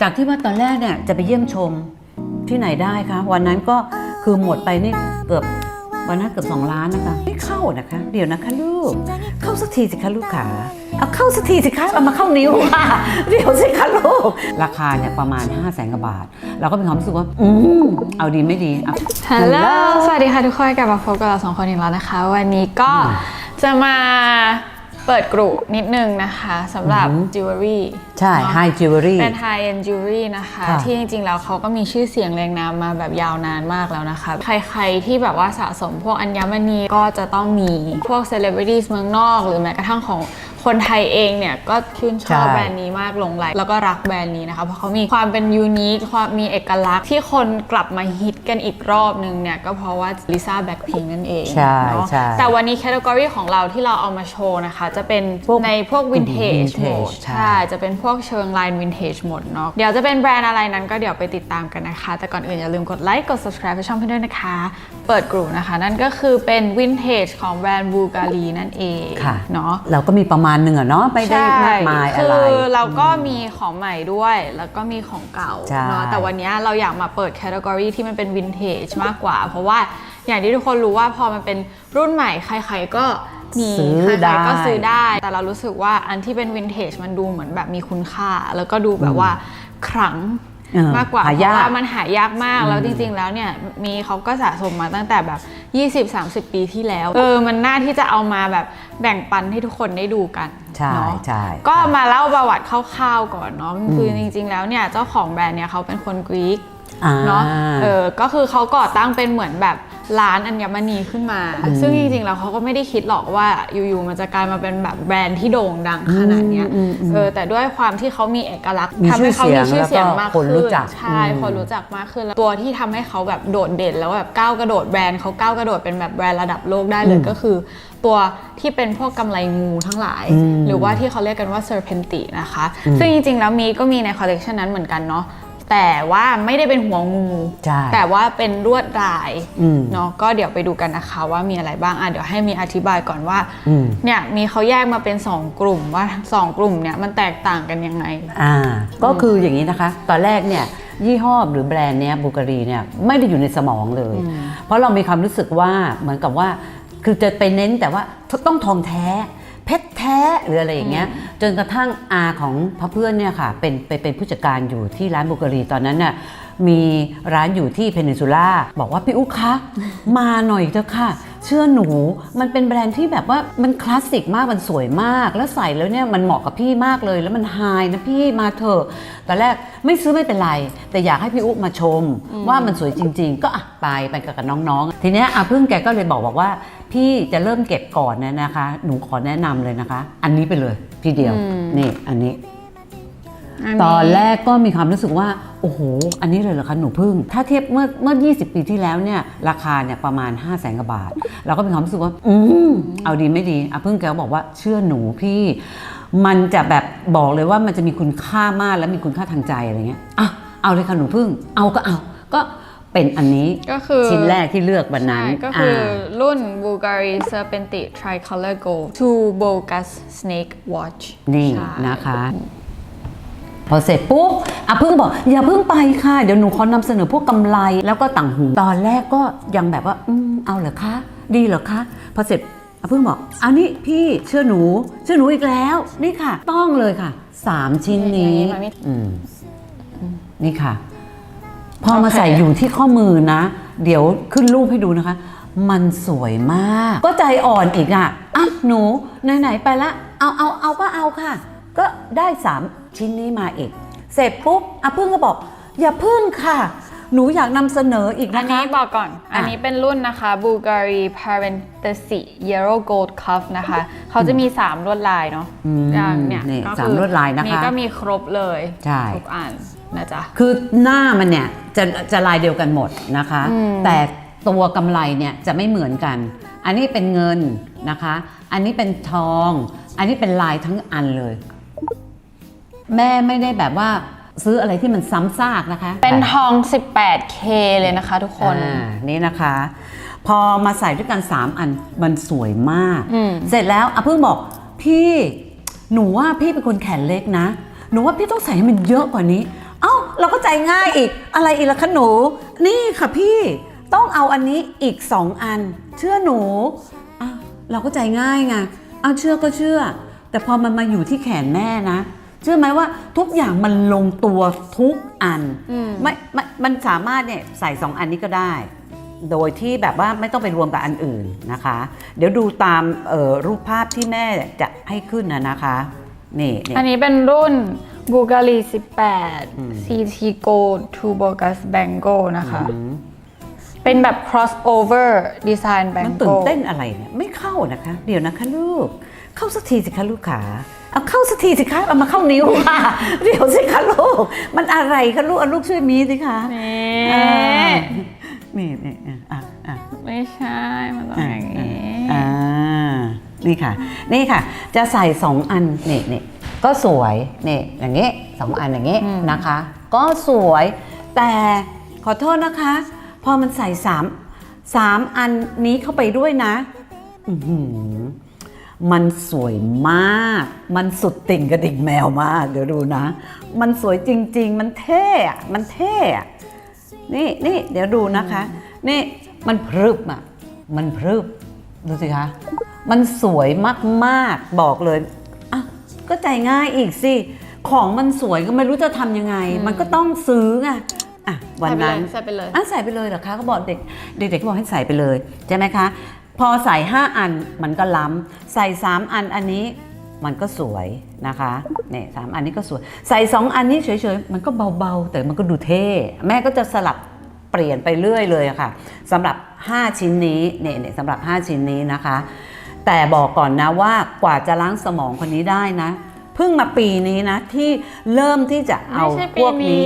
จากที่ว่าตอนแรกเนี่ยจะไปเยี่ยมชมที่ไหนได้คะ วันนั้นก็คือหมดไปนี่เกือบวันนั้นเกือบสองล้านนะคะไม่เข้านะคะ เดี๋ยวนะคะลูก เข้าสักทีสิคะลูกขาเอาเข้าสักทีสิคะเอามาเข้านิ้วค่ะเดี๋ยวสิคะลูก ราคาเนี่ยประมาณ5 0 0แสนกว่าบาท เราก็มีความรู้สึกว่า อืมเอาดีไม่ดีเอาฮัลโหลสวัสดีค่ะทุกคนกลับมาพบกับเราสองคนอีกแล้วนะคะ วันนี้ก็จะมาเปิดกรุนิดนึงนะคะสำหรับอือหือจิวเวลรี่ใช่ High Jewelry เป็น High End Jewelry นะคะ ค่ะ ที่จริงๆ แล้วเขาก็มีชื่อเสียงแรงนามมาแบบยาวนานมากแล้วนะคะ ใครๆ ที่แบบว่าสะสมพวกอัญมณีก็จะต้องมีพวก Celebrities เมืองนอก หรือแม้กระทั่งของคนไทยเองเนี่ย ก็ชื่นชอบใช่ แบรนด์นี้มากหลงไหลแล้วก็รักแบรนด์นี้นะคะ เพราะเขามีความเป็นยูนิคความมีเอกลักษณ์ที่คนกลับมาฮิตกันอีกรอบนึงเนี่ยก็เพราะว่าลิซ่าแบ็คพิงนั่นเอง ใช่เนาะใช่แต่วันนี้แคตตากรีของเราที่เราเอามาโชว์นะคะ จะเป็นพวกในพวกวินเทจ vintage โหมดใช่ ใช่ จะเป็นพวกเชิงไลน์วินเทจหมดเนาะเดี๋ยวจะเป็นแบรนด์อะไรนั้นก็เดี๋ยวไปติดตามกันนะคะ แต่ก่อนอื่นอย่าลืมกดไลค์กด subscribe ให้ช่องพี่ด้วยนะคะ เปิดกลุ่มนะคะ นั่นก็คือเป็นวินเทจของแบรนด์บูการีนั่นเองค่ะเนาะเราก็มีประมาณหนึ่งอะเนาะไม่ได้มากมายอะไรคือเราก็มีของใหม่ด้วย แล้วก็มีของเก่าใช่เนาะแต่วันนี้เราอยากมาเปิดแคตตากรีที่มันเป็นวินเทจมากกว่า เพราะว่าอย่างที่ทุกคนรู้ว่าพอมันเป็นรุ่นใหม่ใครๆก็ มีซื้อใครได้ๆก็ซื้อได้ แต่เรารู้สึกว่าอันที่เป็นวินเทจมันดูเหมือนแบบมีคุณค่า แล้วก็ดูแบบว่าขลังเออมากกว่าหาเพยากราะว่ามันหายากมากแล้วจริง ๆ แล้วเนี่ยมีเขาก็สะสมมาตั้งแต่แบบ 20-30 ปีที่แล้ว เออมันน่าที่จะเอามาแบบแบ่งปันให้ทุกคนได้ดูกันใช่เนาะใช่ก็มาเล่าประวัติคร่าวๆก่อนเนาะคือจริง ๆ แล้วเนี่ยเจ้าของแบรนด์เนี่ยเขาเป็นคนกรีกอ่าเนาะเออก็คือเขาก่อตั้งเป็นเหมือนแบบ ร้านอัญมณีขึ้นมา ซึ่งจริงๆแล้วเขาก็ไม่ได้คิดหรอกว่าอยู่ๆมันจะกลายมาเป็นแบบแบรนด์ที่โด่งดังขนาดเนี้ยอืมอืมอืมเออแต่ด้วยความที่เขามีเอกลักษณ์มีทำให้เขามีชื่อเสียงมากชื่อเสียงแล้วก็คนรู้ขึ้นจักใช่อืมคนรู้จักมากขึ้นแล้วตัวที่ทำให้เขาแบบโดดเด่นแล้วแบบก้าวกระโดดแบรนด์เขาก้าวกระโดดเป็นแบบแบรนด์ระดับโลกได้เลยก็คือ ตัวที่เป็นพวกกำไรงูทั้งหลายอืมหรือว่าที่เขาเรียกกันว่าเซอร์เพนตินะคะ ซึ่งจริงๆแล้วมีก็มีในคอลเลกชันนั้นเหมือนกันเนาะ แต่ว่าไม่ได้เป็นหัวงู ใช่แต่ว่าเป็นลวดลายอืมเนาะก็เดี๋ยวไปดูกันนะคะว่ามีอะไรบ้างอะเดี๋ยวให้มีอธิบายก่อนว่าอืม เนี่ยมีเขาแยกมาเป็น 2 กลุ่มว่า 2 กลุ่มเนี่ยมันแตกต่างกันยังไง อ่าก็คืออย่างนี้นะคะ ตอนแรกเนี่ยยี่ห้อหรือแบรนด์เนี้ยบูการีเนี่ยไม่ได้อยู่ในสมองเลย เพราะเรามีความรู้สึกว่าเหมือนกับว่า คือจะไปเน้นแต่ว่าต้องทองแท้ เพชรแท้หรืออะไรอย่างเงี้ยจนกระทั่งอาของพระเพื่อนเนี่ยค่ะเป็นไปเป็นผู้จัดการอยู่ที่ร้านบูการีตอนนั้นน่ะมีร้านอยู่ที่เพนินซูล่าบอกว่าพี่อุ๊คะมาหน่อยเถอะค่ะ เชื่อหนู มันเป็นแบรนด์ที่แบบว่ามันคลาสสิกมากมันสวยมาก แล้วใส่แล้วเนี่ยมันเหมาะกับพี่มากเลย แล้วมันไฮนะพี่มาเถอะตอนแรกไม่ซื้อไม่เป็นไร แต่อยากให้พี่อุ๊มาชม ว่ามันสวยจริง ๆ ก็อะไปไปกับน้องๆ ทีเนี้ยอาพึ่งแกก็เลยบอกบอกว่า พี่จะเริ่มเก็บก่อนนะนะคะ หนูขอแนะนำเลยนะคะ อันนี้ไปเลยพี่เดียวอืมนี่อันนี้อัน ตนี้อนแรกก็มีความรู้สึกว่า โอ้โห อันนี้เลยเหรอคะหนูพึ่ง ถ้าเทียบเมื่อเมื่อ 20 ปีที่แล้วเนี่ยราคาเนี่ยประมาณ 5 0 0แสนกว่าบาท เราก็มีความรู้สึกว่า อืมเอาดีไม่ดีอะพึ่งแกก็บอกว่าเชื่อหนูพี่ มันจะแบบบอกเลยว่ามันจะมีคุณค่ามากและมีคุณค่าทางใจอะไรเงี้ยอะเอาเลยค่ะหนูพึ่ง เอาก็เอา ก็เป็นอันนี้ก็คือชิ้นแรกที่เลือกวันนั้นใช่ก็คืออ่ารุ่น Bulgari Serpenti Tricolor Gold Two Bogus Snake Watch นี่ใช่นะคะ พอเสร็จปุ๊บอะพึ่งบอกอย่าเพิ่งไปค่ะ เดี๋ยวหนูขอนำเสนอพวกกำไรแล้วก็ต่างหู ตอนแรกก็ยังแบบว่า อืมเอาเหรอคะ ดีเหรอคะ พอเสร็จอะพึ่งบอกเอานี่พี่เชื่อหนูเชื่อหนูอีกแล้ว นี่ค่ะ ต้องเลยค่ะสามชิ้นนี้มันไม่อืมนี่ค่ะ พอมาโอเคใส่อยู่ที่ข้อมือนะ เดี๋ยวขึ้นรูปให้ดูนะคะ มันสวยมาก ก็ใจอ่อนอีกอะอะหนูไหนๆไปละ เอาเอาเอาก็เอาค่ะ ก็ได้สาม ชิ้นนี้มาอีก เสร็จปุ๊บอะพึ่งก็บอก อย่าพึ่งค่ะ หนูอยากนำเสนออีกอันนะคะ นี้บอกก่อน อันนี้เป็นรุ่นนะคะ Bulgari Parentesi Yellow Gold Cuff นะคะ เขาจะมี 3 ลวดลายเนาะอืมอย่างเนี่ยนี่ก็สามคือลวดลายนะคะนี่ก็มีครบเลยใช่ ทุกอันนะจ๊ะ คือหน้ามันเนี่ยจะจะลายเดียวกันหมดนะคะ อืม แต่ตัวกำไรเนี่ยจะไม่เหมือนกัน อันนี้เป็นเงินนะคะ อันนี้เป็นทอง อันนี้เป็นลายทั้งอันเลย แม่ไม่ได้แบบว่าซื้ออะไรที่มันซ้ำซากนะคะเป็นทอง 18K เลยนะคะทุกคนอ่านี่นะคะ พอมาใส่ด้วยกัน 3 อันมันสวยมาก อืม เสร็จแล้วอะเพิ่งบอกพี่หนูว่าพี่เป็นคนแขนเล็กนะ หนูว่าพี่ต้องใส่ให้มันเยอะกว่านี้ เอ้าเราก็ใจง่ายอีก อะไรอีกล่ะคะหนู นี่ค่ะพี่ต้องเอาอันนี้อีกสองอัน เชื่อหนูอะเราก็ใจง่ายไงเอาเชื่อก็เชื่อ แต่พอมันมาอยู่ที่แขนแม่นะ เชื่อไหมว่าทุกอย่างมันลงตัวทุกอันอืมไม่ไม่มันสามารถเนี่ยใส่สองอันนี้ก็ได้ โดยที่แบบว่าไม่ต้องไปรวมกับอันอื่นนะคะ เดี๋ยวดูตามเอ่อรูปภาพที่แม่จะให้ขึ้นนะนะคะนี่นี่อันนี้เป็นรุ่นบูการีอืม18 CT Gold to Bogus Bango นะคะอืมเป็นแบบ crossover design มัน Bango ตื่นเต้นอะไรเนี่ย ไม่เข้านะคะ เดี๋ยวนะคะลูก เข้าสักทีสิคะลูกขา เอาเข้าสักทีสิคะเอามาเข้านิ้วค่ะเดี๋ยวสิคะลูกมันอะไรคะลูกเอาลูกช่วยมีสิคะนี่อ่านี่นี่อะอะไม่ใช่มันต้องอย่างนี้ อ่านี่ค่ะ นี่ค่ะ จะใส่สองอันนี่นี่ก็สวยนี่อย่างนี้สองอันอย่างนี้นะคะ ก็สวยแต่ขอโทษนะคะ พอมันใส่สามสามอันนี้เข้าไปด้วยนะ อือหือ มันสวยมาก มันสุดติ่งกระดิ่งแมวมาก เดี๋ยวดูนะ มันสวยจริง ๆ มันเท่อะมันเท่อะนี่นี่เดี๋ยวดูนะคะ นี่มันพรึบอะมันพรึบ ดูสิคะ มันสวยมากๆ บอกเลยอะก็ใจง่ายอีกสิ ของมันสวยก็ไม่รู้จะทำยังไง มันก็ต้องซื้อไงอะวันนั้นใส่ไปเลยอะใส่ไปเลยเหรอคะเขาบอกเด็กเด็กๆเขาบอกให้ใส่ไปเลยใช่ไหมคะ พอใส่ 5 อันมันก็ล้ำ ใส่ 3 อันอันนี้มันก็สวยนะคะเนี่ยสามอันนี้ก็สวย ใส่ 2 อันนี้เฉยๆ มันก็เบาๆ แต่มันก็ดูเท่ แม่ก็จะสลับเปลี่ยนไปเรื่อยเลยค่ะสำหรับ 5 ชิ้นนี้เนี่ยเนี่ยสำหรับ 5 ชิ้นนี้นะคะ แต่บอกก่อนนะว่ากว่าจะล้างสมองคนนี้ได้นะ เพิ่งมาปีนี้นะ ที่เริ่มที่จะเอาไม่ใช่พปีวกนี้นี้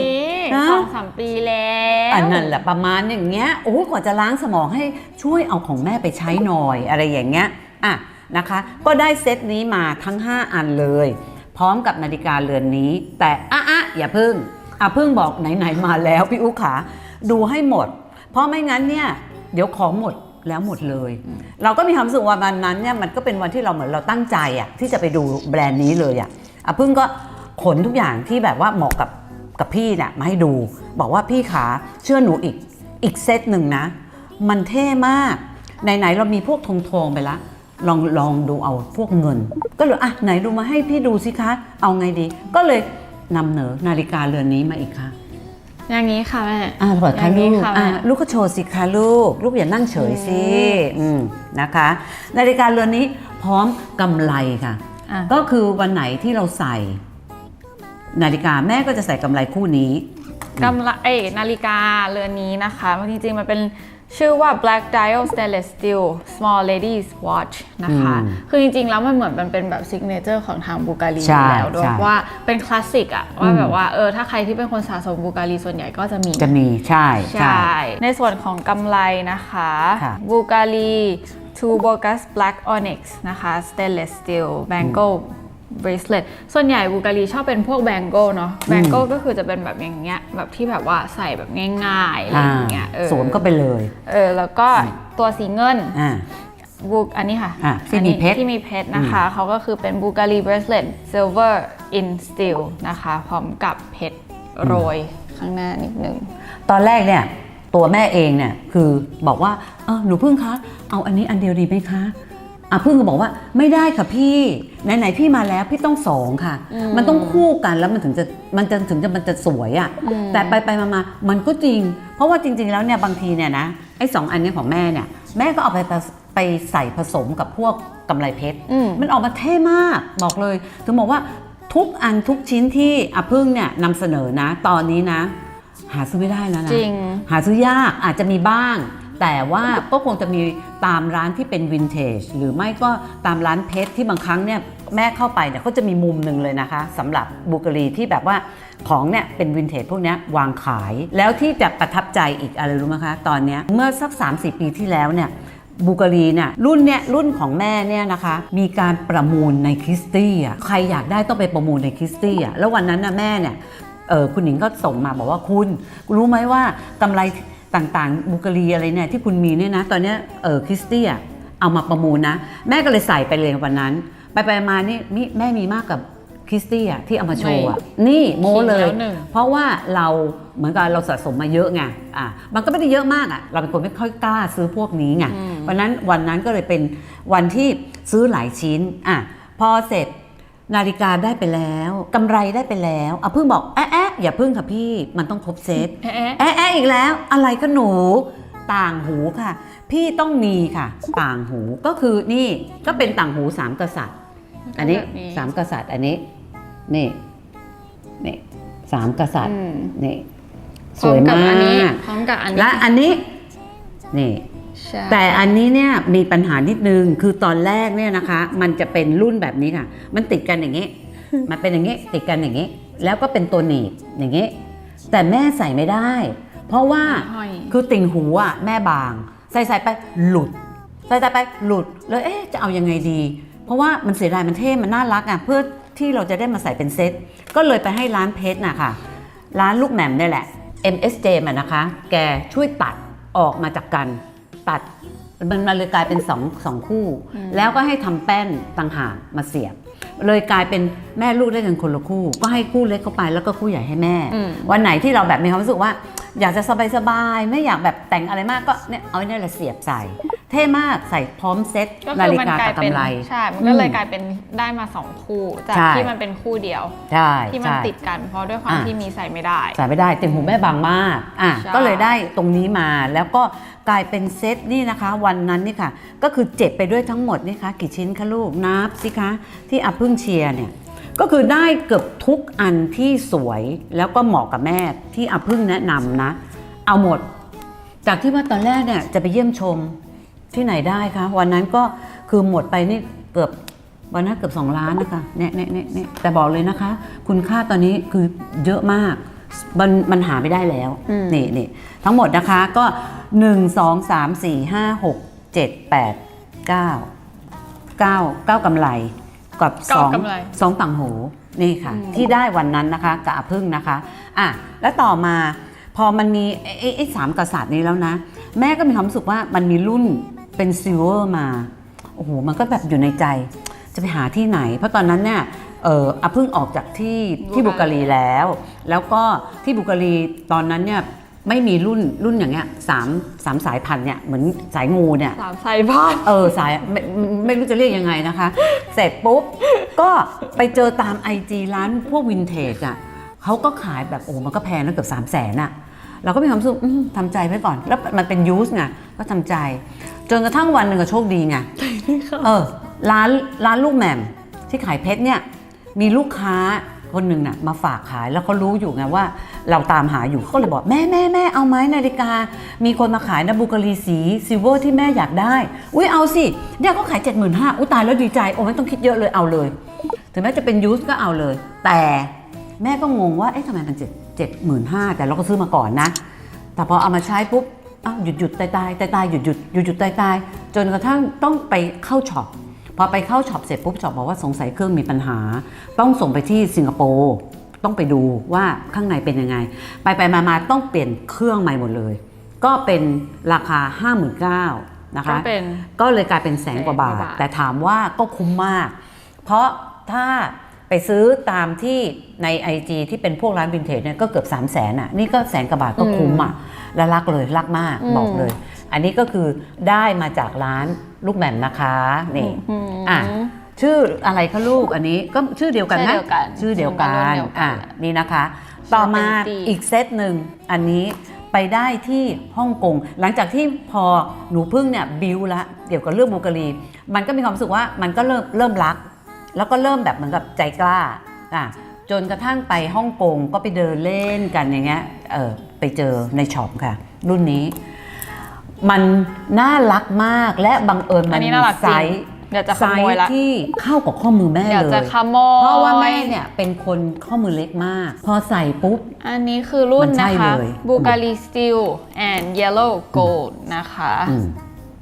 นะสองสามปีแล้วอันนั้นแหละประมาณอย่างเงี้ยโอ้ยกว่าจะล้างสมองให้ช่วยเอาของแม่ไปใช้หน่อยอะไรอย่างเงี้ยอะนะคะ ก็ได้เซตนี้มาทั้ง 5 อันเลย พร้อมกับนาฬิกาเรือนนี้ แต่อะอะอย่าพึ่งอะพึ่งบอกไหนๆมาแล้วพี่อุ๊ขาดูให้หมด เพราะไม่งั้นเนี่ยเดี๋ยวของหมดแล้วหมดเลย เราก็มีความรู้สึกว่าวันนั้นเนี่ยมันก็เป็นวันที่เราเหมือนเราตั้งใจอะที่จะไปดูแบรนด์นี้เลยอะ อะพึ่งก็ขนทุกอย่างที่แบบว่าเหมาะกับกับพี่เนี่ยมาให้ดู บอกว่าพี่ขาเชื่อหนูอีกอีกเซตหนึ่งนะ มันเท่มากไหนๆเรามีพวกทองทองๆไปละลองลองดูเอาพวกเงิน ก็เลยอะไหนดูมาให้พี่ดูสิคะ เอาไงดี ก็เลยนำเหนอนาฬิกาเรือนนี้มาอีกค่ะอย่างนี้ค่ะแม่อ่าเปิดอค่ะย่างลูนี้กค่ะอ่าแม่ลูกก็โชว์สิคะลูก ลูกอย่านั่งเฉยสิอืมนะคะ นาฬิกาเรือนนี้พร้อมกำไรค่ะ อะ ก็คือวันไหนที่เราใส่ นาฬิกาแม่ก็จะใส่กำไรคู่นี้ กำลังเอ้ยนาฬิกาเรือนนี้นะคะจริงๆ มันเป็นชื่อว่า Black Dial Stainless Steel Small Ladies Watch นะคะ อืมคือจริงๆ แล้วมันเหมือนมันเป็นแบบซิกเนเจอร์ของทางบูการีใช่แล้วด้วยใช่ว่าเป็นคลาสสิกอะว่าอืม แบบว่าเออถ้าใครที่เป็นคนสะสมบูการีส่วนใหญ่ก็จะมี จะมีใช่ใชใช่่ในส่วนของกำไรนะคะค่ะ บูการี Two Bogus Black Onyx นะคะ Stainless Steel Bangle bracelet ส่วนใหญ่บูการีชอบเป็นพวกแบงโกเนาะแบงโกก็คือจะเป็นแบบอย่างเงี้ยแบบที่แบบว่าใส่แบบง่ายๆอะไรอย่างเงี้ยเออสวมก็ไปเลยเออแล้วก็ตัวสีเงินอ่าบูอันนี้ค่ะอะที่อันมีนี้เพชรที่มีเพชรนะคะเขาก็คือเป็นบูการี bracelet silver in steel นะคะ พร้อมกับเพชรโรยข้างหน้านิดนึง ตอนแรกเนี่ย ตัวแม่เองเนี่ยคือบอกว่าเออหนูพึ่งคะเอาอันนี้อันเดียวดีไหมคะอะพึ่งก็บอกว่าไม่ได้ค่ะพี่ไหนๆพี่มาแล้วพี่ต้องสองค่ะอืมมันต้องคู่กันแล้วมันถึงจะมันจะถึงจะมันจะสวยอะ่ะอืมแต่ไปไปมามามันก็จริง เพราะว่าจริง ๆ แล้วเนี่ยบางทีเนี่ยนะไอ้สองอันเนี้ของแม่เนี่ยแม่ก็เอาไปผสไปใส่ผสมกับพวกกำไรเพชรอืมมันออกมาเท่มากบอกเลย ถึงบอกว่าทุกอันทุกชิ้นที่อาพึ่งเนี่ยนำเสนอนะตอนนี้นะ หาซื้อไม่ได้แล้วนะจริง หาซื้อยากอาจจะมีบ้าง แต่ว่าก็คงจะมีตามร้านที่เป็นวินเทจหรือไม่ก็ตามร้านเพชรที่บางครั้งเนี่ยแม่เข้าไปเนี่ยก็จะมีมุมหนึ่งเลยนะคะสำหรับบุกรีที่แบบว่าของเนี่ยเป็นวินเทจพวกเนี้ยวางขาย แล้วที่จะประทับใจอีกอะไรรู้ไหมคะ ตอนเนี้ยเมื่อสัก 3-4 ปีที่แล้วเนี่ยบูการีเนี่ยรุ่นเนี่ยรุ่นของแม่เนี่ยนะคะมีการประมูลในคริสตี้อะใครอยากได้ต้องไปประมูลในคริสตี้อะแล้ววันนั้นนะแม่เนี่ยเออ คุณหนิงก็ส่งมาบอกว่าคุณ รู้ไหมว่ากำไรต่างๆบูการีอะไรเนี่ยที่คุณมีเนี่ยนะ ตอนเนี้ยเออคริสตี้อะเอามาประมูลนะ แม่ก็เลยใส่ไปเลยวันนั้น ไปไปมานี่มิแม่มีมากกับคริสตี้อะที่เอามาโชว์อะนี่โมเลยขิงแล้วหนึ่งเพราะว่าเราเหมือนกับเราสะสมมาเยอะไงอะมันก็ไม่ได้เยอะมากอะเราเป็นคนไม่ค่อยกล้าซื้อพวกนี้ไงเพราะฉะนั้นวันนั้นก็เลยเป็นวันที่ซื้อหลายชิ้นอะพอเสร็จนาฬิกาได้ไปแล้วกำไรได้ไปแล้วอะเพิ่งบอกแอะแอะอย่าเพิ่งค่ะพี่มันต้องครบเซตแอะแอะแอะแอะอีกแล้ว อะไรก็หนู ต่างหูค่ะ พี่ต้องมีค่ะ ต่างหูก็คือนี่ก็เป็นต่างหูสามกษัตริย์ อันนี้แบบนี้ สามกษัตริย์อันนี้นี่นี่สามกษัตริย์อืมนี่พสร้อวยกับมาอันนี้ก พร้อมกับอันนี้และอันนี้นี่ ใช่แต่อันนี้เนี่ยมีปัญหานิดนึงคือตอนแรกเนี่ยนะคะ มันจะเป็นรุ่นแบบนี้ค่ะ มันติดกันอย่างนี้ มันเป็นอย่างนี้ติดกันอย่างนี้ แล้วก็เป็นตัวหนีบอย่างนี้ แต่แม่ใส่ไม่ได้ เพราะว่าห้อย คือติ่งหูอะแม่บาง ใส่ใส่ไปหลุด ใส่ใส่ไปหลุดเลยเอ๊ะจะเอายังไงดี เพราะว่ามันเสียดายมันเท่มันน่ารักอะเพื่อที่เราจะได้มาใส่เป็นเซ็ตก็เลยไปให้ร้านเพชรน่ะค่ะ ร้านลูกแหม่มเนี่ยแหละ MSJ มันนะคะ แกช่วยตัดออกมาจากกัน ตัดมันมาเลยกลายเป็นสองสองคู่ แล้วก็ให้ทำแป้นต่างหากมาเสียบ เลยกลายเป็นแม่ลูกได้กันคนละคู่ ก็ให้คู่เล็กเข้าไปแล้วก็คู่ใหญ่ให้แม่อืมวันไหนที่เราแบบมีความรู้สึกว่า อยากจะสบายๆไม่อยากแบบแต่งอะไรมากก็เนี่ยเอาไอ้เนี่ยแหละเสียบใส่ เท่มากใส่พร้อมเซ็ตก็นาคือฬิมันกากลายกับเป็นกำไรใช่มันก็เลยอืมกลายเป็นได้มาสองคู่จากใช่ที่มันเป็นคู่เดียวใช่ที่มันใช่ติดกันเพราะด้วยความอะที่มีใส่ไม่ได้ ใส่ไม่ได้ติ่งหูแม่บางมากอะใช่ก็เลยได้ตรงนี้มาแล้วก็ กลายเป็นเซตนี่นะคะ วันนั้นนี่ค่ะ ก็คือเจ็บไปด้วยทั้งหมดนี่คะกี่ชิ้นคะลูกนับสิคะที่อัพพึ่งเชียร์เนี่ยก็คือได้เกือบทุกอันที่สวยแล้วก็เหมาะกับแม่ที่อัพพึ่งแนะนำนะ เอาหมด จากที่ว่าตอนแรกเนี่ยจะไปเยี่ยมชมที่ไหนได้คะวันนั้นก็คือหมดไปนี่เกือบวันนั้นเกือบ 2 ล้านนะคะเนี่ยเนี่ยเนี่ยแต่บอกเลยนะคะ คุณค่าตอนนี้คือเยอะมาก มันมันหาไม่ได้แล้วอืมนี่นี่ทั้งหมดนะคะก็ 1 2 3 4 5 6 7 8 9 9 9กำไรกับเก้าสองกำไรสองต่างหูนี่ค่ะ ที่ได้วันนั้นนะคะกับอาพึ่งนะคะอะแล้วต่อมาพอมันมีไอ้ไอ้ไอ้สามกษัตริย์นี้แล้วนะ แม่ก็มีความรู้สึกว่ามันมีรุ่นเป็นซิลเวอร์มาโอ้โหมันก็แบบอยู่ในใจ จะไปหาที่ไหน เพราะตอนนั้นเนี่ย เอออาพึ่งออกจากที่ที่บุกรีแล้ว แล้วก็ที่บุกรีตอนนั้นเนี่ยไม่มีรุ่นรุ่นอย่างเงี้ยสามสามสายพันธุ์เนี่ยเหมือนสายงูเนี่ยสามไซส์บ้านเออสายไม่ไม่ไม่รู้จะเรียกยังไงนะคะ เสร็จปุ๊บ ก็ไปเจอตามไอจีร้านพวกวินเทจอะเขาก็ขายแบบโอ้มันก็แพงนะเกือบสามแสนอะเราก็มีความรู้สึกอืมทำใจไว้ก่อน แล้วมันเป็นยูสไงก็ทำใจ จนกระทั่งวันหนึ่งก็โชคดีไงเออร้านร้านลูกแหม่มที่ขายเพชรเนี่ย มีลูกค้าคนหนึ่งน่ะมาฝากขายแล้วเขารู้อยู่ไงว่า เราตามหาอยู่เขาก็เลยบอกแม่แม่แม่เอาไหมนาฬิกา มีคนมาขายนะบุกรีสีซิลเวอร์ที่แม่อยากได้ อุ้ยเอาสิเนี่ยเขาขาย7 5 0 0 0อุ้ยตายแล้วดีใจโอ้ไม่ต้องคิดเยอะเลยเอาเลย ถึงแม้จะเป็นยูสก็เอาเลย แต่แม่ก็งงว่าเอ๊ะทำไมมันเจ็ดเจ็ดหมื่นห้าแต่เราก็ซื้อมาก่อนนะ แต่พอเอามาใช้ปุ๊บอ้าวหยุดหยุดตายตายตายตายหยุดหยุดหยุดหยุดตายตายจนกระทั่งต้องไปเข้าช็อป พอไปเข้าช็อปเสร็จปุ๊บช็อปบอกว่าสงสัยเครื่องมีปัญหา ต้องส่งไปที่สิงคโปร์ต้องไปดูว่าข้างในเป็นยังไง ไปไปมามาต้องเปลี่ยนเครื่องใหม่หมดเลย ก็เป็นราคา 59,000นะก็คะเป็นก็เลยกลายเป็นแสนกว่าบาทแสนกว่าบาท แต่ถามว่าก็คุ้มมาก เพราะถ้าไปซื้อตามที่ใน IG ที่เป็นพวกร้านวินเทจเนี่ยก็เกือบ3 0 0แสนอะนี่ก็แสนกว่าบาทก็คุ้มอะและรักเลยรักมากอืมบอกเลย อันนี้ก็คือได้มาจากร้าน ลูกแหม่มนะคะนี่อืมอะชื่ออะไรคะลูกอันนี้ก็ชื่อเดียวกันนะชื่อเดียวกันชื่อเดียวกัรุ่นนเดียวกันอะนี่นะคะ ต่อมาเป็นตีอีกเซตหนึ่งอันนี้ไปได้ที่ฮ่องกงหลังจากที่พอหนูพึ่งเนี่ยบิวละเกี่ยวกับเรื่องบูการีมันก็มีความรู้สึกว่ามันก็เริ่มเริ่มรัก แล้วก็เริ่มแบบเหมือนกับใจกล้าอะจนกระทั่งไปฮ่องกงก็ไปเดินเล่นกันอย่างเงี้ยเออไปเจอในช็อปค่ะ รุ่นนี้ มันน่ารักมากและบังเอิญอัมันนนี้มีน่ารักจไซริงส์ เดี๋ยวจะขไซโมยส์ละ ที่เข้ากับข้อมือแม่เดี๋ยวเลจะย ขโมย เพราะว่าแม่เนี่ยเป็นคนข้อมือเล็กมาก พอใส่ปุ๊บ อันนี้คือรุ่นมันใช่นะคะเลย b u g a r i Steel and Yellow Gold นะคะ อืม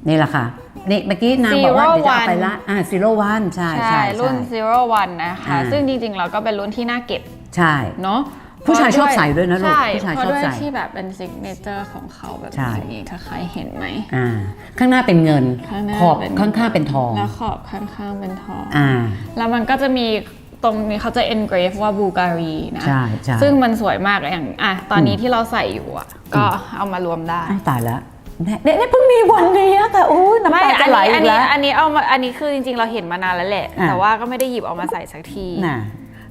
นี่แหละค่ะ นี่เมื่อกี้นางบอกว่า Zero เดี๋ยวจะเอาไป One ละอ่าซีโร่วันใช่ใช่ใช่รุ่น ใช่ Zero One นะคะ อ่า ซึ่งจริงๆ เราก็เป็นรุ่นที่น่าเก็บ ใช่ เนาะ ผู้ชายเพระชอบใส่ด้วยนะลูกใช่ผู้ชายเพราะชอบด้วยใส่ ที่แบบเป็นซิกเนเจอร์ของเขาแบบใช่ นี้ถ้าใครเห็นไหม อ่า ข้างหน้าเป็นเงิน ข้างหน้าขอบเป็นข้างข้างๆเป็นทอง แล้วขอบข้างๆเป็นทอง อ่า แล้วมันก็จะมีตรงนี้เขาจะ engrave ว่าบูการีนะ ใช่ใช่ ซึ่งมันสวยมากอย่างอะตอนนี้ที่เราใส่อยู่อะ ก็เอามารวมได้ อ้าวตายแล้วเนี่ยเนี่ยเนี่ยเพิ่งมีวันนี้อะแต่โอ้ยน้ำไม่ตาอัจะนไหลนี้อีอันกนี้แล้ว อันนี้เอามาอันนี้คือจริงๆ เราเห็นมานานแล้วแหละ อะแต่ว่าก็ไม่ได้หยิบเออกมาใส่สักที น่ะ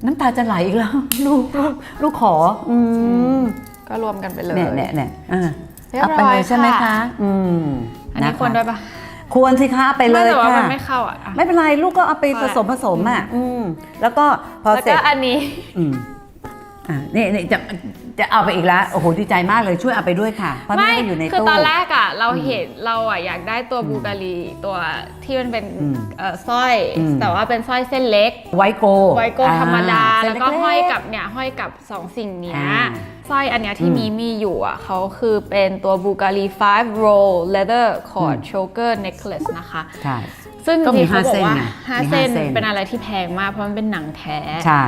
น้ำตาจะไหลอีกแล้ว ลูกลูกลูกขออืมก็รวมกันไปเลยเนี่ยเนี่ยเนี่ยอะเรียบเอาไปร้อยเลยใช่ไหมค่ะคะ อืมอันนี้ะะควรด้วยปะควรสิคะเอาไปเลยไม่แต่ว่าค่ะมันไม่เข้าอะอะไม่เป็นไรลูกก็เอาไปพอผละสมผสมอะ อืมแล้วก็พอแล้วเสร็ก็จอันนี้ อืมอ่านี่นี่จะ จะเอาไปอีกแล้วโอ้โหดีใจมากเลยช่วยเอาไปด้วยค่ะเพราะแม่ไม่ก็อยู่ในคือตู้ตอนแรกอะเราเห็นเราอะอยากได้ตัวบูการีตัวที่มันเป็นอืมเอ่อสร้อย อืม แต่ว่าเป็นสร้อยเส้นเล็ก ไวโกไวโกธรรมดา อ่แล้วก็เส้นเๆ ห้อยกับเนี่ยห้อยกับสองสิ่งเนี้ยอ่าสร้อยอันเนี้ยที่อืมมีมีอยู่อะเขาคือเป็นตัวบูการี5 roll leather cord อืม choker necklace นะคะ ใช่ ซึ่งก็มีจริงๆเขาบอกว่าห้า5เส้เส้นนไงมีห้าเส้น เป็นอะไรที่แพงมากเพราะมันเป็นหนังแท้ ใช่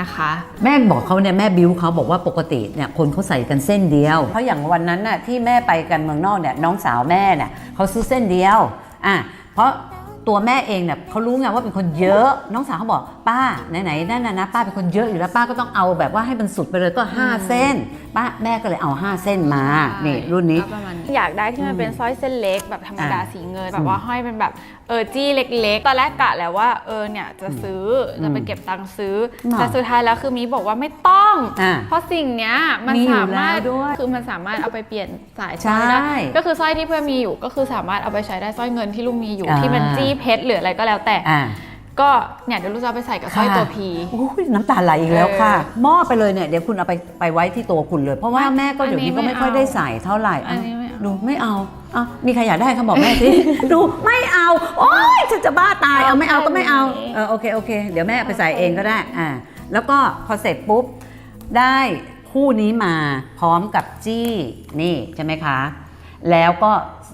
นะคะแม่บอกเขาเนี่ยแม่บิวเขาบอกว่าปกติเนี่ยคนเขาใส่กันเส้นเดียว เพราะอย่างวันนั้นน่ะที่แม่ไปกันเมืองนอกเนี่ยน้องสาวแม่เนี่ยเขาซื้อเส้นเดียวอะเพราะ ตัวแม่เองเนี่ยเขารู้ไงว่าเป็นคนเยอะ น้องสาวเขาบอกป้าไหนๆนั่นนะนะป้าเป็นคนเยอะอยู่แล้วป้าก็ต้องเอาแบบว่าให้มันสุดไปเลยก็ 5 เส้น ป้าแม่ก็เลยเอา 5 เส้นมานี่รุ่นนี้ก็ประมาณอยากได้ที่มันเป็นสร้อยเส้นเล็กแบบธรรมดาอ่าสีเงินแบบว่าห้อยเป็นแบบเออจี้เล็กๆ ตอนแรกกะแล้วว่าเออเนี่ยจะซื้ออจะไปเก็บตังค์ซื้ออมแต่สุดท้ายแล้วคือมีบอกว่าไม่ต้องอ่าเพราะสิ่งเนี้ยมันมีอยู่สามารถแล้วด้วยคือมันสามารถเอาไปเปลี่ยนสายสร้อยใช่ได้ก็คือสร้อยที่เพื่อนมีอยู่ก็คือสามารถเอาไปใช้ได้สร้อยเงินที่ลุงมีอยู่อ่าที่มันจี้เพชรหรืออะไรก็แล้วแต่ อ่า ก็เนี่ยเดี๋ยวลูกจะเอาไปใส่กับสร้อยตัวพี โอ้ยน้ำตาไหลอีกแล้วค่ะเออมอบไปเลยเนี่ยเดี๋ยวคุณเอาไปไปไว้ที่ตัวคุณเลย เพราะว่าไม่แม่ก็เดี๋ยวนี้ก็อันนี้ไม่ค่อยไม่เอาได้ใส่เท่าไหร่อันนี้ไม่เอา ดูไม่เอาอะมีใครอยากได้เขาบอกแม่สิ ดูไม่เอาโอ๊ยฉันจะบ้าตายเอาไม่เอาก็ไม่เอาเอาแค่นี้เออโอเคโอเค เดี๋ยวแม่เอาไปใส่เองก็ได้อ่าแล้วก็พอเสร็จปุ๊บได้คู่นี้มาพร้อมกับจี้นี่ใช่ไหมคะ แล้วก็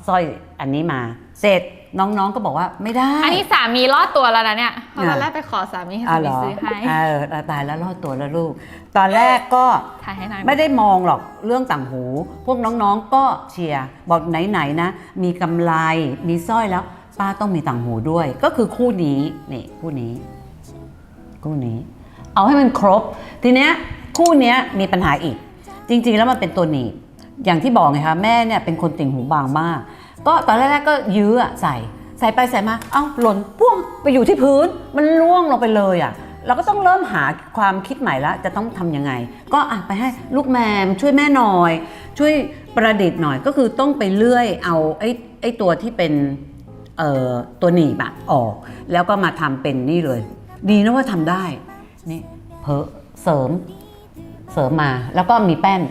สร้อยอันนี้มา เสร็จ น้องๆก็บอกว่าไม่ได้ อันนี้สามีรอดตัวแล้วนะเนี่ยเพราะตอนอะแรกไปขอสามีให้อ่าสาเหรมีอซื้อให้เออตายแล้วรอดตัวแล้วลูก ตอนแรกก็ถ่ายให้นางไม่ได้มองหรอกเรื่องต่างหู พวกน้องๆก็เชียร์บอกไหนๆนะ มีกำไรมีสร้อยแล้ว ป้าต้องมีต่างหูด้วย ก็คือคู่นี้นี่คู่นี้ คู่นี้ เอาให้มันครบ ทีเนี้ยคู่เนี้ยมีปัญหาอีก จริง ๆ แล้วมันเป็นตัวหนีบอย่างที่บอกไงคะแม่เนี่ยเป็นคนติ่งหูบางมาก ก็ตอนแรกๆก็ยื้ออะใส่ ใส่ไปใส่มา เอ้าหล่นพ่วงไปอยู่ที่พื้น มันล่วงลงไปเลยอะเราก็ต้องเริ่มหาความคิดใหม่ละจะต้องทำยังไง ก็อะไปให้ลูกแมมช่วยแม่หน่อย ช่วยประดิษฐ์หน่อยก็คือต้องไปเลื่อยเอาไอ้ไอ้ตัวที่เป็นเอ่อตัวหนีบอะออก แล้วก็มาทำเป็นนี่เลย ดีนะว่าทำได้นี่เพอเสริมเสริมมาแล้วก็มีแป้น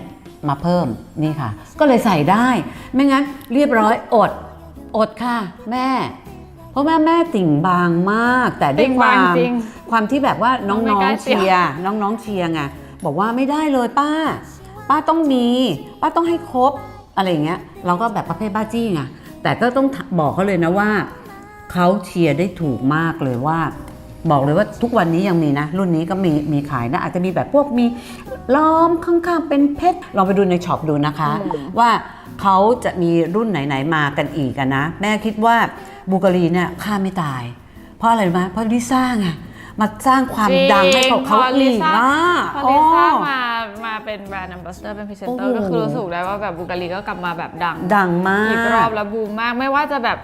มาเพิ่มนี่ค่ะ ก็เลยใส่ได้ ไม่งั้นเรียบร้อยอดอดค่ะ แม่ เพราะแม่แม่ติ่งบางมาก แต่ด้วยติ่งควาบางมจริงความที่แบบว่าน้ไม่องกล้าๆเชีเชียร์ยร์น้องๆเชียร์ไงบอกว่าไม่ได้เลยป้า ป้าต้องมี ป้าต้องให้ครบอะไรอย่างเงี้ย เราก็แบบประเภทบ้าจี้ไงแต่ก็ต้องบอกเขาเลยนะว่าเขาเชียร์ได้ถูกมากเลยว่า บอกเลยว่าทุกวันนี้ยังมีนะ รุ่นนี้ก็มีมีขายนะ อาจจะมีแบบพวกมีล้อมข้างๆเป็นเพชรลองไปดูในช็อปดูนะคะอืมว่าเขาจะมีรุ่นไหนๆมากันอีกอะนะ แม่คิดว่าบูการีเนี่ยฆ่าไม่ตาย เพราะอะไรรู้ไหมเพราะลิซ่าไงมาสร้างความดังให้เขาเขาพลิอีกซ่าอะพอลิซ่าอ๋อมา มาเป็นแบรนด์ a อ b a s s a d o r เป็นพรีเซนเตอโอ้ร์โหก็คือรู้สึกได้ว่าแบบบูการีก็กลับมาแบบดัง ดังมาอีกรอบกแล้วบูมมากไม่ว่าจะแบบ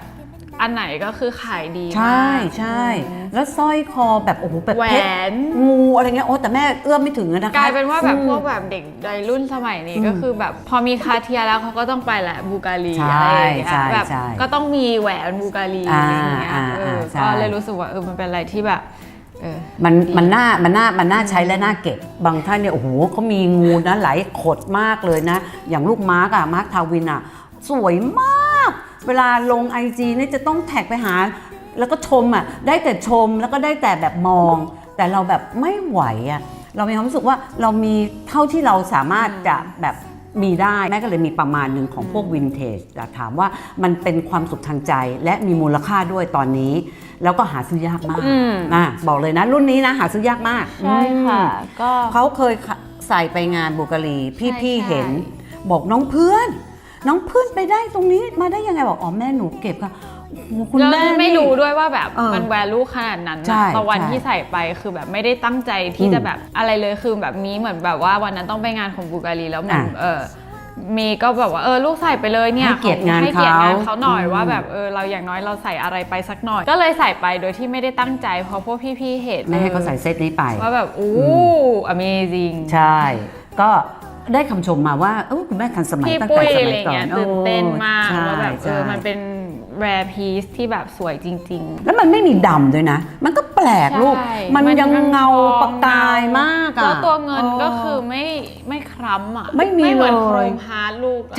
อันไหนก็คือขายดีมากใช่ใช่ แล้วสร้อยคอแบบโอ้โหแบบแหวเพชรนงูอะไรเงี้ยโอ้แต่แม่เอื้อมไม่ถึงอะนะคะ กลายเป็นว่าแบบอืมพวกแบบเด็กวัยรุ่นสมัยนี้อืมก็คือแบบพอมีคาเทียแล้วเขาก็ต้องไปแหละบูการีใช่อะไรอย่างเงี้ใช่ยแบบใช่ก็ต้องมีแหวนบูการีอะไรอย่างเงี้ยอ่าเออ่าอใช่ ก็เลยรู้สึกว่าเออมันเป็นอะไรที่แบบเออ มันมันน่ามันน่ามันน่าใช้และน่าเก็บบางท่านเนี่ยโอ้โหเขามีงูนะหลายขดมากเลยนะ อย่างลูกมาร์กอะมาร์กทาวินอะสวยมาก เวลาลงไอจีนี่ยจะต้องแท็กไปหา แล้วก็ชมอะได้แต่ชมแล้วก็ได้แต่แบบมอง แต่เราแบบไม่ไหวอะเรามีความรู้สึกว่าเรามีเท่าที่เราสามารถจะแบบมีได้แม่ก็เลยมีประมาณหนึ่งของพวกวินเทจแต่ถามว่ามันเป็นความสุขทางใจ และมีมูลค่าด้วยตอนนี้ แล้วก็หาซื้อยากมากอืมอะบอกเลยนะรุ่นนี้นะหาซื้อยากมากใช่ค่ะ อืมก็ เขาเคยใส่ไปงานบุการีใช่พี่ใช่ๆเห็น บอกน้องเพื่อน น้องเพื่อนไปได้ตรงนี้มาได้ยังไงบอกอ๋อแม่หนูเก็บค่ะคุณแล้วแม่ไม่นี่รู้ด้วยว่าแบบเออมันแวลูขนาดนั้นนะใช่ต่อวันใช่ที่ใส่ไปคือแบบไม่ได้ตั้งใจที่อืมจะแบบอะไรเลยคือแบบมีเหมือนแบบว่าวันนั้นต้องไปงานของบูการีแล้วเหมือนอะเออมีก็แบบว่าเออลูกใส่ไปเลยเนี่ยให้เกียรติงานให้เกียรติงานเขาเขาหน่อยอืม ว่าแบบเออเราอย่างน้อยเราใส่อะไรไปสักหน่อย ก็เลยใส่ไปโดยที่ไม่ได้ตั้งใจเพราะพวกพี่ๆเห็นไม่ให้เขาใส่เซตนี้ไป ว่าแบบอู้ amazing ใช่ ก็ ได้คำชมมาว่าเออคุณแม่ทันสมัยพี่ตั้งปุ้แต่ยสอะไรมัยก่อเงี้นยตื่นเต้นมากโอ้ว่าแบบเอใช่อมันเป็น rare piece ที่แบบสวยจริงๆแล้วมันไม่มีดำด้วยนะ มันก็แปลกลูก ใช่มันยังเงาทองประกายมากอะแล้วตัวเงินก็เคือไม่ไม่คล้ำอะไม่มีไม่เหมือนเลย โครมฮาร์ดลูกอะ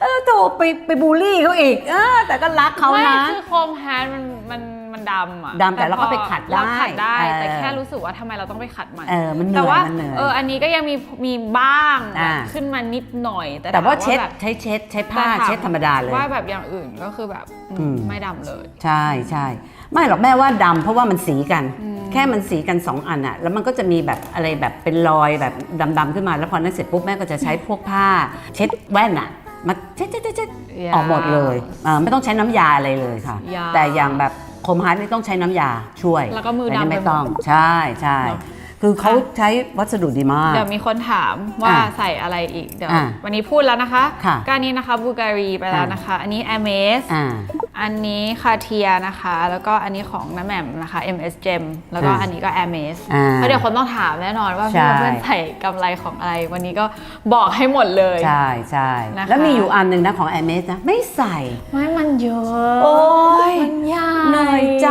เออโถไปไปบูลลี่เขาอีก เออ แต่ก็รักเขาไม่นะ คือโครมฮาร์ดมันมันมันดำอะดำแต่เราก็ไปขัดได้เราขัดได้เออแต่แค่รู้สึกว่าทำไมเราต้องไปขัดมัน เออมันเหนื่อยแต่ว่ามันเหนื่อย เอออันนี้ก็ยังมีมีบ้างแบบอ่า ขึ้นมานิดหน่อย แต่แต่ว่าถมเช็ดแบบใช้เช็ดใช้ผ้าแต่ถเช็ดธรรมดาเลย ว่าแบบอย่างอื่นก็คือแบบอืมอืม ไม่ดำเลย ใช่ใช่ไม่หรอกแม่ว่าดำเพราะว่ามันสีกัน แค่มันสีกันสองอันอะแล้วมันก็จะมีแบบอะไรแบบเป็นรอยแบบดำๆขึ้นมาแล้วพอนั้นเสร็จปุ๊บแม่ก็จะใช้พวกผ้า เช็ดแว่นอะ มาเช็ดเช็ดเช็ดเช็ดยาออกหมดเลยอ่าไม่ต้องใช้น้ำยาอะไรเลยค่ะ ยาแต่อย่างแบบโคมฮาร์ดนี่ต้องใช้น้ำยาช่วยแล้วก็มือแต่นี่ดำไม่ไปหมดต้อง ใช่ใช่เนอะ คือเขาใช้วัสดุดีมาก เดี๋ยวมีคนถามว่าอะใส่อะไรอีก เดี๋ยวอะวันนี้พูดแล้วนะคะ ค่ะการนี้นะคะบูการีไปแล้วนะคะ อันนี้ a m a z อ่า อันนี้คาเทียนะคะ แล้วก็อันนี้ของน้ำแหม่มนะคะ MS Gem แล้วก็อะอันนี้ก็ a m a z อ่าแล้วเดี๋ยวคนต้องถามแน่นอนว่าใช่พี่เพื่อนใส่กำไรของอะไร วันนี้ก็บอกให้หมดเลย ใช่ใช่นะคะ แล้วมีอยู่อันหนึ่งนะของแอมเมสนะ ไม่ใส่ ไม่มันเยอะโอ้ยมันใหญ่เหนื่อยใจ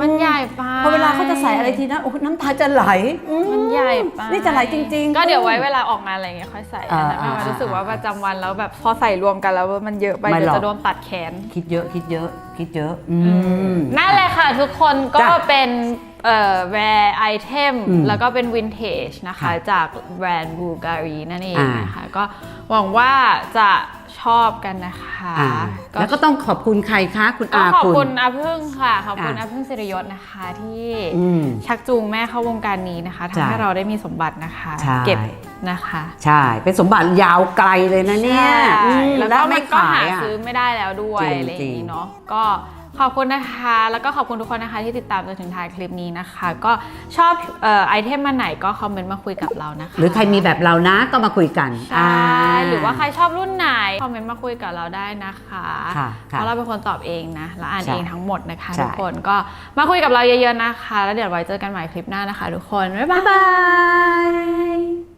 มันใหญ่ไป พอเวลาเขาจะใส่อะไรทีนะโอ้โหน้ำตาจะไหลอืมันใหญ่ไปนี่จะไหลจริง ๆ ก็เดี๋ยวไว้เวลาออกงานอะไรอย่างเงี้ยค่อยใส่อันนั้นอ่าไม่ว่าอ่ารู้สึกว่าประจำวันแล้วแบบพอใส่รวมกันแล้วมันเยอะไปไม่เดี๋ยหรวอก จะโดนตัดแขน คิดเยอะคิดเยอะคิดเยอะอืม นั่นแหละค่ะทุกคนก็จ้ะเป็นเอ่อ rare item อืมแล้วก็เป็น vintage นะคะ ค่ะจากแบรนด์ Bulgari นั่นเองอ่านนะคะก็หวังว่าจะช อบกันนะคะอ่าแล้วก็ต้องขอบคุณใครคะ คุณก็อาขอบคุคุณ ณอาพึ่งค่ะ ขอบคุณอะอาพึ่งสิริยศนะคะที่อืมชักจูงแม่เข้าวงการนี้นะคะจ้ะทำให้เราได้มีสมบัตินะคะ ใช่ เก็บนะคะ ใช่ เป็นสมบัติยาวไกลเลยนะเนี่ยอืใช่มแล้วแล้วก็ไม่มันก็ขายหาอะ ซื้อไม่ได้แล้วด้วยจริงอะไรอย่างจรินี้งเนาะก็ ขอบคุณนะคะ แล้วก็ขอบคุณทุกคนนะคะที่ติดตามจนถึงท้ายคลิปนี้นะคะ ก็ชอบเอ่อไอเทมมาไหนก็คอมเมนต์มาคุยกับเรานะคะหรือใครมีแบบเรานะก็มาคุยกันใช่หรือว่าใครชอบรุ่นไหนคอมเมนต์มาคุยกับเราได้นะคะค่ะเพค่ะ ราะเราเป็นคนตอบเองนะและอ่านใช่เองทั้งหมดนะคะใช่ ทุกคนก็มาคุยกับเราเยอะๆนะคะ แล้วเดี๋ยวไว้เจอกันใหม่คลิปหน้านะคะ ทุกคนบ๊ายบาย บ๊ายบาย